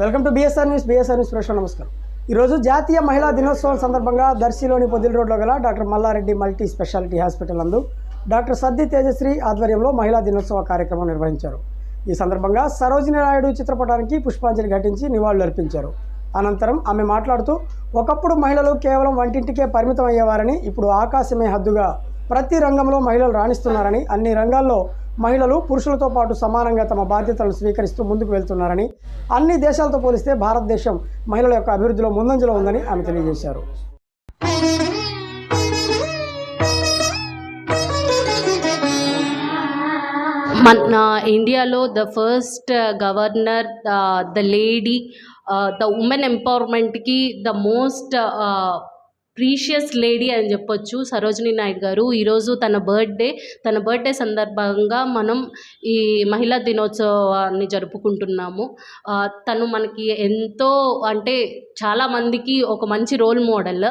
Welcome to BSR news BSR news ప్రశ్న నమస్కారం. ఈరోజు జాతీయ మహిళా దినోత్సవం సందర్భంగా దర్శిలోని పొద్దుల రోడ్లో గల doctor Mallareddy multi speciality hospital నందు డాక్టర్ సద్ది తేజశ్రీ ఆధ్వర్యంలో మహిళా దినోత్సవ కార్యక్రమం నిర్వహించారు. ఈ సందర్భంగా సరోజిని నాయుడు చిత్రపటానికి పుష్పాంజలి ఘటించి నివాళులు అర్పించారు. అనంతరం ఆమె మాట్లాడుతూ ఒకప్పుడు మహిళలు కేవలం వంటింటికే పరిమితం అయ్యేవారని ఇప్పుడు ఆకాశమే హద్దుగా ప్రతి రంగంలో మహిళలు రాణిస్తున్నారని అన్ని రంగాల్లో మహిళలు పురుషులతో పాటు సమానంగా తమ బాధ్యతలను స్వీకరిస్తూ ముందుకు వెళ్తున్నారని అన్ని దేశాలతో పోలిస్తే భారతదేశం మహిళల యొక్క అభివృద్ధిలో ముందంజలో ఉందని ఆమె తెలియజేశారు. మన ఇండియాలో the first governor the lady the women ఎంపవర్మెంట్కి the most precious lady అని చెప్పొచ్చు. సరోజిని నాయుడు గారు ఈరోజు తన బర్త్డే తన బర్త్డే సందర్భంగా మనం ఈ మహిళా దినోత్సవాన్ని జరుపుకుంటున్నాము. తను మనకి ఎంతో అంటే చాలామందికి ఒక మంచి రోల్ మోడల్.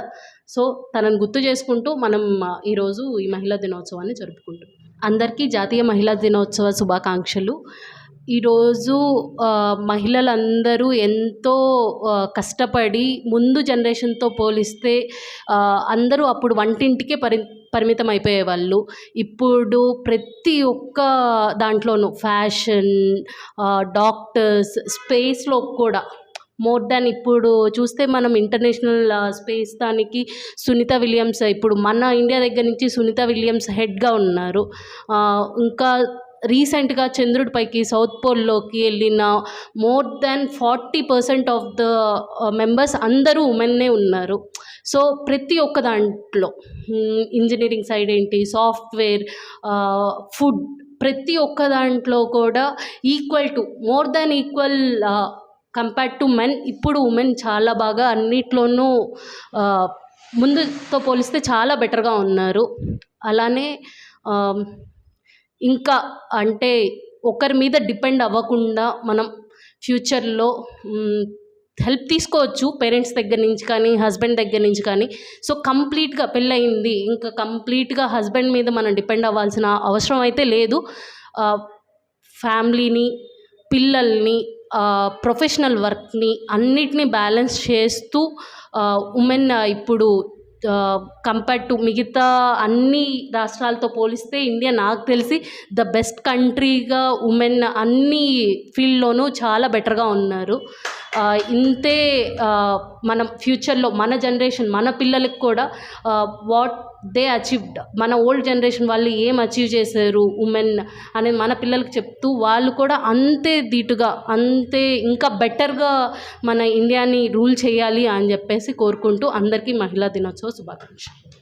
సో తనను గుర్తు చేసుకుంటూ మనం ఈరోజు ఈ మహిళా దినోత్సవాన్ని జరుపుకుంటున్నాం. అందరికీ జాతీయ మహిళా దినోత్సవ శుభాకాంక్షలు. ఈరోజు మహిళలందరూ ఎంతో కష్టపడి ముందు జనరేషన్తో పోలిస్తే అందరూ అప్పుడు వంటింటికే పరి పరిమితం అయిపోయేవాళ్ళు ఇప్పుడు ప్రతి ఒక్క దాంట్లోనూ ఫ్యాషన్ డాక్టర్స్ స్పేస్లో కూడా మోర్ దాన్ ఇప్పుడు చూస్తే మనం ఇంటర్నేషనల్ స్పేస్ దానికి సునీత విలియమ్స్ ఇప్పుడు మన ఇండియా దగ్గర నుంచి సునీత విలియమ్స్ హెడ్గా ఉన్నారు. ఇంకా రీసెంట్గా చంద్రుడి పైకి సౌత్ పోల్లోకి వెళ్ళిన more than forty percent of the members అందరూ ఉమెన్నే ఉన్నారు. సో ప్రతి ఒక్క దాంట్లో ఇంజనీరింగ్ సైడ్ ఏంటి సాఫ్ట్వేర్ ఫుడ్ ప్రతి ఒక్క దాంట్లో కూడా equal to more than equal compared to men ఇప్పుడు ఉమెన్ చాలా బాగా అన్నిట్లోనూ ముందుతో పోలిస్తే చాలా బెటర్గా ఉన్నారు. అలానే ఇంకా అంటే ఒకరి మీద డిపెండ్ అవ్వకుండా మనం ఫ్యూచర్లో హెల్ప్ తీసుకోవచ్చు పేరెంట్స్ దగ్గర నుంచి కానీ హస్బెండ్ దగ్గర నుంచి కానీ. సో కంప్లీట్గా పెళ్ళయింది. ఇంకా కంప్లీట్గా హస్బెండ్ మీద మనం డిపెండ్ అవ్వాల్సిన అవసరం అయితే లేదు. ఫ్యామిలీని పిల్లల్ని ప్రొఫెషనల్ వర్క్ని అన్నిటినీ బ్యాలెన్స్ చేస్తూ ఉమెన్ ఇప్పుడు కంపేర్డ్ టు మిగతా అన్ని రాష్ట్రాలతో పోలిస్తే ఇండియా నాకు తెలిసి ద బెస్ట్ కంట్రీగా ఉమెన్ అన్ని ఫీల్డ్లోనూ చాలా బెటర్గా ఉన్నారు. ఇంతే మనం ఫ్యూచర్లో మన జనరేషన్ మన పిల్లలకు కూడా వాట్ దే అచీవ్డ్ మన ఓల్డ్ జనరేషన్ వాళ్ళు ఏం అచీవ్ చేశారు ఉమెన్ అనేది మన పిల్లలకు చెప్తూ వాళ్ళు కూడా అంతే ధీటుగా అంతే ఇంకా బెటర్గా మన ఇండియాని రూల్ చేయాలి అని చెప్పేసి కోరుకుంటూ అందరికీ మహిళా దినోత్సవం శుభాకాంక్షలు